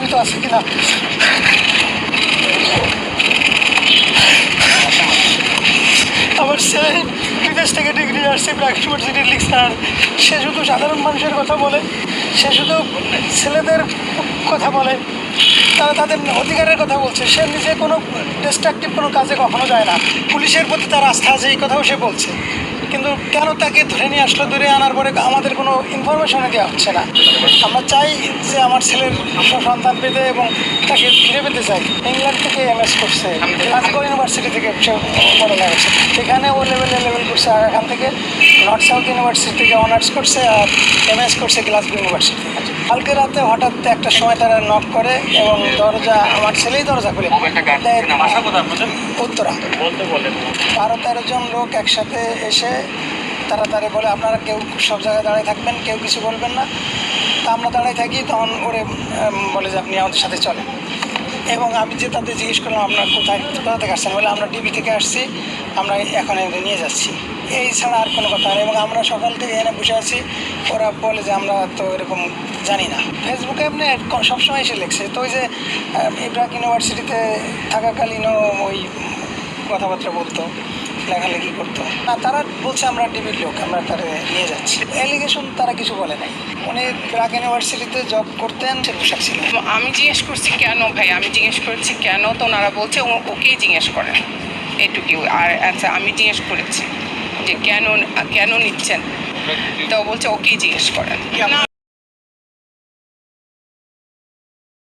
জীবিত আছে কিনা? আমার বিদেশ থেকে ডিগ্রি আসছে সে শুধু সাধারণ মানুষের কথা বলে, সে শুধু ছেলেদের কথা বলে। তারা তাদের অধিকারের কথা বলছে। সে নিজে কোনো ডিস্ট্রাকটিভ কোনো কাজে কখনো যায় না। পুলিশের প্রতি তার আস্থা আছে, এই কথাও সে বলছে। কিন্তু কেন তাকে ধরে নিয়ে আসলো ধরে আনার পরে আমাদের কোনো ইনফরমেশনে দেওয়া হচ্ছে না। আমরা চাই যে আমার ছেলের সন্তান পেতে এবং তাকে ফিরে পেতে চাই। ইংল্যান্ড থেকে এম এস করছে। গ্লাসগো ইউনিভার্সিটি থেকে সে পড়ালেখা করছে এখানে ও লেভেলে লেভেল করছে, আর এখান থেকে নর্থ সাউথ ইউনিভার্সিটি থেকে অনার্স করছে, আর এম এস করছে গ্লাসগো ইউনিভার্সিটি কালকে রাতে হঠাৎ একটা সময় তারা নক করে এবং দরজা আমার ছেলেই দরজা খুলে। উত্তরা। বারো তেরো জন লোক একসাথে এসে তারা তারা বলে আপনারা কেউ সব জায়গায় দাঁড়িয়ে থাকবেন কেউ কিছু বলবেন না। তা আমরা দাঁড়িয়ে থাকি তখন ওরে বলে যে আপনি আমাদের সাথে চলেন। এবং আমি যে তাদের জিজ্ঞেস করলাম, আপনার কোথায়? কোথা থেকে আসছেন? বলে আমরা ডিবি থেকে আসছি। আমরা এখন নিয়ে যাচ্ছি। এই ছাড়া আর কোনো কথা নেই এবং আমরা সকাল থেকে এখানে বসে আছি। ওরা বলে যে, আমরা তো এরকম জানি না। ফেসবুকে আপনি সবসময় এসে লিখছে। তো ওই যে ইব্রাহিম ইউনিভার্সিটিতে থাকাকালীনও ওই কথাবার্তা বলতো। লেখালেখি করতো না তারা বলছে আমরা ডিবির লোক আমরা তারা নিয়ে যাচ্ছি। অ্যালিগেশন তারা কিছু বলে নাই। উনি ব্রাক ইউনিভার্সিটিতে জব করতেন সে পোশাক ছিল। আমি জিজ্ঞেস করছি কেন ভাই? আমি জিজ্ঞেস করছি কেন? তো ওনারা বলছে ওকেই জিজ্ঞেস করেন এটুকু আর অ্যান্সার আমি জিজ্ঞেস করেছি যে কেন কেন নিচ্ছেন? তো বলছে ওকেই জিজ্ঞেস করেন।